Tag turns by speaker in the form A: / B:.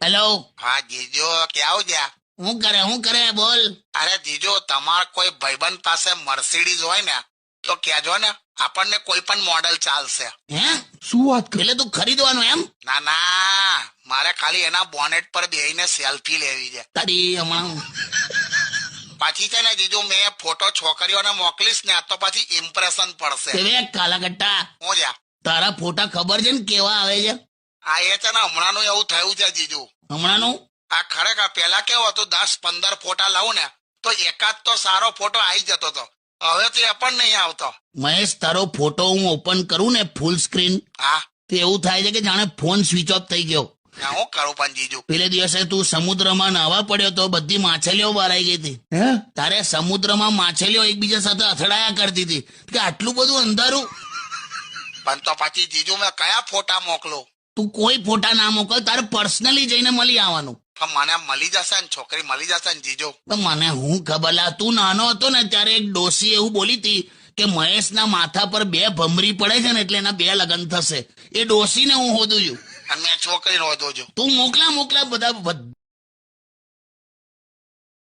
A: Hello
B: હા જીજો કે આવજા
A: હું કરે હું કરે બોલ.
B: અરે જીજો તમાર કોઈ ભાઈબંધ પાસે મર્સિડીઝ હોય ને તો કહેજો ને આપણને કોઈ પણ મોડેલ ચાલશે.
A: હે?
C: શું વાત કરે
A: એટલે તું ખરીદવાનો એમ?
B: ના ના મારે ખાલી એના બોનેટ પર બેહીને સેલ્ફી લેવી છે.
A: તારી હમણાં
B: પાછી છે ને જીજુ મેં ફોટો છોકરીઓને મોકલીશ ને તો પછી ઇમ્પ્રેશન પડશે.
A: કેવે કાલા કટ્ટા
B: હું જા
A: તારા ફોટા ખબર છે ને કેવા આવે છે?
B: આ એ છે ને હમણાંનું એવું થયું છે જીજુ.
A: હમણાંનું?
B: આ ખરેખર પેલા કેવું હતું? દસ પંદર ફોટા લાવું ને તો એકાદ તો સારો ફોટો આવી જતો હતો હવે તો એ પણ નહીં આવતો.
A: મહેશ તારો ફોટો હું ઓપન કરું ને ફૂલ સ્ક્રીન
B: હા.
A: તો એવું થાય છે કે જાણે ફોન સ્વિચ ઓફ થઈ ગયો.
B: ના, હું કરું પણ જીજુ.
A: પેલે દિવસે તું સમુદ્રમાં નાહવા પડ્યો તો બધી માછલીઓ બહાર ગઈ હતી.
C: હે?
A: તારે સમુદ્રમાં માછલીઓ એકબીજા સાથે અથડાયા કરતી હતી. કે આટલું બધું અંધારું?
B: પણ તો પછી જીજુ મેં કયા ફોટા મોકલું?
A: તું કોઈ ફોટા ના મોકલ તારે પર્સનલી જઈને મળી આવવાનું.
B: પણ મને મળી જશે ને છોકરી મળી જશે ને જીજો.
A: મને હું ખબર લા તું નાનો હતો ને ત્યારે એક ડોસી એવું બોલી હતી કે મહેશના માથા પર બે ભમરી પડે છે ને એટલે એના બે લગ્ન થશે. એ ડોસીને હું હોદું છું.
B: અને મેં છોકરી હોદું છું.
A: તું મોકલા મોકલા બધા